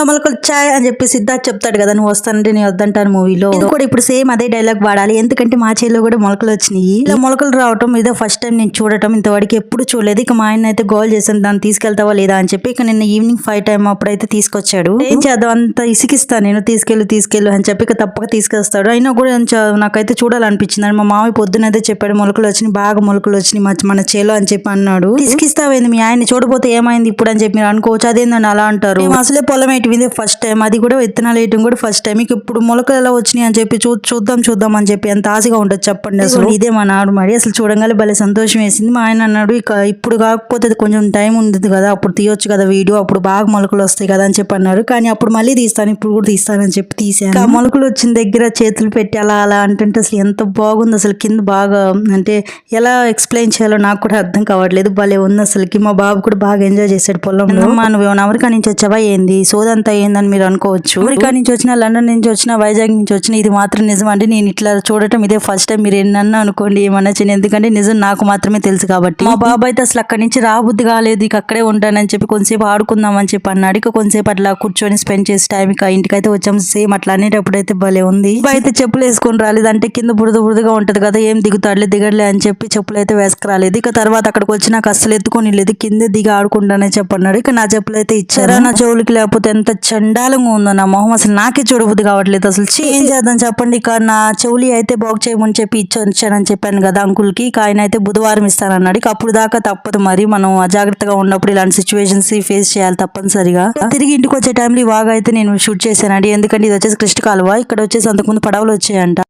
మొలకలు వచ్చాయి అని చెప్పి సిద్ధార్థ్ చెప్తాడు కదా నువ్వు వస్తానంటే నేను వద్దంటాను మూవీలో. ఇది కూడా ఇప్పుడు సేమ్ అదే డైలాగ్ వాడాలి. ఎందుకంటే మా చేతిలో కూడా మొలకలు వచ్చినాయి. ఇలా మొలకలు రావటం ఇదే ఫస్ట్ టైం నేను చూడటం ఇంతవరకు ఎప్పుడు చూడలేదు. ఇక మా ఆయన అయితే గోల్ చేశాను దాన్ని తీసుకెళ్తావా లేదా? అని చెప్పి ఇక నిన్న ఈవినింగ్ ఫైవ్ టైం అప్పుడైతే తీసుకొచ్చాడు. ఏం చేద్దాం? అంత ఇసికిస్తాను నేను. తీసుకెళ్ళు తీసుకెళ్ళు అని చెప్పి ఇక తప్పక తీసుకొస్తాడు. అయినా కూడా నాకైతే చూడాలనిపించింది. అని మా మామయ్య పొద్దున అయితే చెప్పాడు మొలకలు వచ్చినాయి బాగా మొలకలు వచ్చినాయి మన చేలో అని చెప్పి అన్నాడు. తీసుకిస్తావేంది మీ ఆయన చూడబోతే ఏమైంది ఇప్పుడు అని చెప్పి మీరు అనుకోవచ్చు. అదేందని అలా అంటారు? మేము అసలే పొలం వేయటం ఫస్ట్ టైం అది కూడా విత్తనాలు వేయటం కూడా ఫస్ట్ టైం ఇక ఇప్పుడు మొలకలు ఎలా వచ్చినాయి అని చెప్పి చూ చూద్దాం చూద్దాం అని చెప్పి ఎంత ఆశగా ఉంటుంది చెప్పండి అసలు. ఇదే మా నాడు మరి. అసలు చూడంగానే భలే సంతోషం వేసింది. మా ఆయన అన్నాడు ఇక ఇప్పుడు కాకపోతే కొంచెం టైం ఉంది కదా. అప్పుడు తీయొచ్చు కదా వీడియో. అప్పుడు బాగా మొలకలు వస్తాయి కదా అని చెప్పి అన్నారు. కానీ అప్పుడు మళ్ళీ తీస్తాను ఇప్పుడు కూడా తీస్తానని చెప్పి తీసాను ఆ మొలకలు వచ్చిన దగ్గర చేతులు పెట్టి అలా అలా అంటుంటే అసలు ఎంత బాగుంది. అసలు కింద బాగా అంటే ఎలా ఎక్స్ప్లెయిన్ చేయాలో నాకు కూడా అర్థం కావట్లేదు. భలే ఉంది అసలుకి. మా బాబు కూడా బాగా ఎంజాయ్ చేశాడు పొలంలో. ఏమైనా అమెరికా నుంచి వచ్చావా? ఏంది? సోదంతా ఏందని మీరు అనుకోవచ్చు. అమెరికా నుంచి వచ్చిన లండన్ నుంచి వచ్చిన వైజాగ్ నుంచి వచ్చిన ఇది మాత్రం నిజం అంటే నేను ఇట్లా చూడటం ఇదే ఫస్ట్ టైం మీరు ఎన్నన్నా అనుకోండి ఏమన్నా చిన్న ఎందుకంటే నిజం నాకు మాత్రమే తెలుసు కాబట్టి. మా బాబు అయితే అసలు అక్కడి నుంచి రాబుద్ది కాలేదు. ఇక అక్కడే ఉంటానని చెప్పి కొంతసేపు ఆడుకుందాం అని చెప్పి అన్నాడు. ఇక కొంతసేపు అట్లా కూర్చొని స్పెండ్ చేసే టైం ఇక ఇంటికి అయితే వచ్చాం. సేమ్ అట్లా అనేటప్పుడు అయితే భలే ఉంది. అయితే చెప్పులు వేసుకొని రాలేదు. అంటే కింద బురద బురదగా ఉంటది కదా ఏం దిగుతాడులే దిగడలే అని చెప్పి చెప్పులు అయితే వేసుకురాలేదు. ఇక తర్వాత అక్కడికి వచ్చి నాకు అస్సలు ఎత్తుకొని లేదు. కిందే దిగి ఆడుకుంటానని చెప్పన్నాడు ఇక నా చెప్పులు అయితే ఇచ్చారా. నా చెవులకి లేకపోతే ఎంత చండాలంగా ఉందో నా మొహం. అసలు నాకే చూడబుద్ది కావట్లేదు. అసలు ఏం చేద్దాం చెప్పండి. ఇక నా చెవులి అయితే బాగు చేయమని చెప్పి ఇచ్చొచ్చానని చెప్పాను కదా అంకుల్కి ఇక ఆయన అయితే బుధవారం ఇస్తానన్నాడు. ఇక అప్పుడు దాకా తప్పదు మరి. మనం అజాగ్రత్తగా ఉన్నప్పుడు ఇలాంటి సిచ్యువేషన్స్ ఫేస్ చేయాలి తప్పనిసరిగా. తిరిగి ఇంటికి వచ్చే టైంలో ఈ వాగా అయితే నేను షూట్ చేశానండి. ఎందుకంటే ఇది వచ్చేసి కృష్ణ కాలువ. ఇక్కడ వచ్చేసి అంతకుముందు పడవలు వచ్చాయంట.